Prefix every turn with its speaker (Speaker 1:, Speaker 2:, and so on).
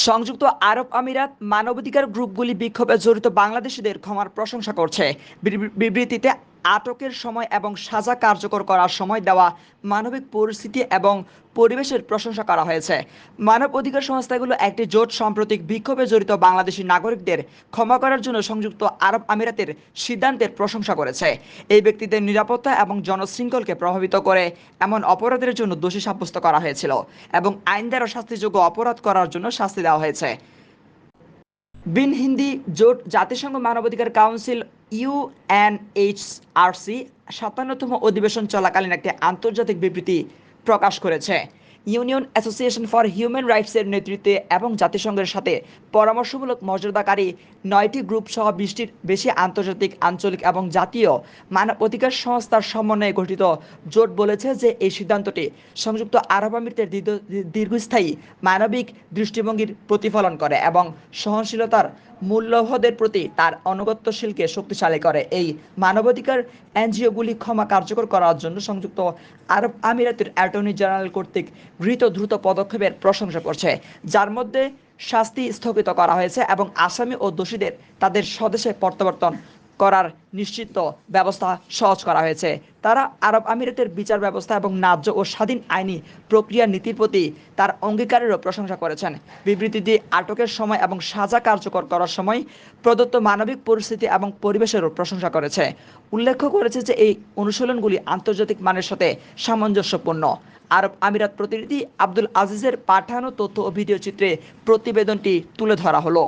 Speaker 1: সংযুক্ত আরব আমিরাত মানবাধিকার গ্রুপগুলি বিক্ষোভে জড়িত বাংলাদেশিদের ক্ষমার প্রশংসা করছে। বিবৃ- বিবৃতিতে আটকের সময় এবং সাজা কার্যকর করার সময় দেওয়া মানবিক পরিস্থিতি এবং পরিবেশের প্রশংসা করা হয়েছে। মানব অধিকার সংস্থাগুলো একটি জোট সাম্প্রতিক বিক্ষোভে জড়িত বাংলাদেশি নাগরিকদের ক্ষমা করার জন্য সংযুক্ত আরব আমিরাতের সিদ্ধান্তের প্রশংসা করেছে। এই ব্যক্তিদের নিরাপত্তা এবং জনশৃঙ্খলকে প্রভাবিত করে এমন অপরাধের জন্য দোষী সাব্যস্ত করা হয়েছিল এবং আইন দ্বারা শাস্তিযোগ্য অপরাধ করার জন্য শাস্তি দেওয়া হয়েছে। বিন হিন্দি জোট জাতিসংঘ মানবাধিকার কাউন্সিল ইউএনএইচআরসি সাতান্নতম অধিবেশন চলাকালীন একটি আন্তর্জাতিক বিবৃতি প্রকাশ করেছে। ইউনিয়ন অ্যাসোসিয়েশন ফর হিউম্যান রাইটসের নেতৃত্বে এবং জাতিসংঘের সাথে পরামর্শমূলক মর্যাদাকারী নয়টি গ্রুপ সহ বিশটির বেশি আন্তর্জাতিক, আঞ্চলিক এবং জাতীয় মানব অধিকার সংস্থার সমন্বয়ে গঠিত জোট বলেছে যে এই সিদ্ধান্তটি সংযুক্ত আরব আমিরাতের দীর্ঘ- দীর্ঘস্থায়ী মানবিক দৃষ্টিভঙ্গির প্রতিফলন করে এবং সহনশীলতার মূল্যবোধের প্রতি তার অনুগত্যশীলকে শক্তিশালী করে। এই মানবাধিকার এনজিওগুলি ক্ষমা কার্যকর করার জন্য সংযুক্ত আরব আমিরাতের অ্যাটর্নি জেনারেল কর্তৃক গৃহীত দ্রুত পদক্ষেপের প্রশংসা করছে, যার মধ্যে শাস্তি স্থগিত করা হয়েছে এবং আসামি ও দোষীদের তাদের স্বদেশে প্রত্যাবর্তন করার নিশ্চিত ব্যবস্থা সহজ করা হয়েছে। তারা আরব আমিরাতের বিচার ব্যবস্থা এবং ন্যায্য ও স্বাধীন আইনি প্রক্রিয়া নীতির প্রতি তার অঙ্গীকারেরও প্রশংসা করেছেন। বিবৃতিটি আটকের সময় এবং সাজা কার্যকর করার সময় প্রদত্ত মানবিক পরিস্থিতি এবং পরিবেশেরও প্রশংসা করেছে। উল্লেখ করেছে যে এই অনুশীলনগুলি আন্তর্জাতিক মানের সাথে সামঞ্জস্যপূর্ণ। আরব আমিরাত প্রতিনিধি আব্দুল আজিজের পাঠানো তথ্য ও ভিডিও চিত্রে প্রতিবেদনটি তুলে ধরা হলো।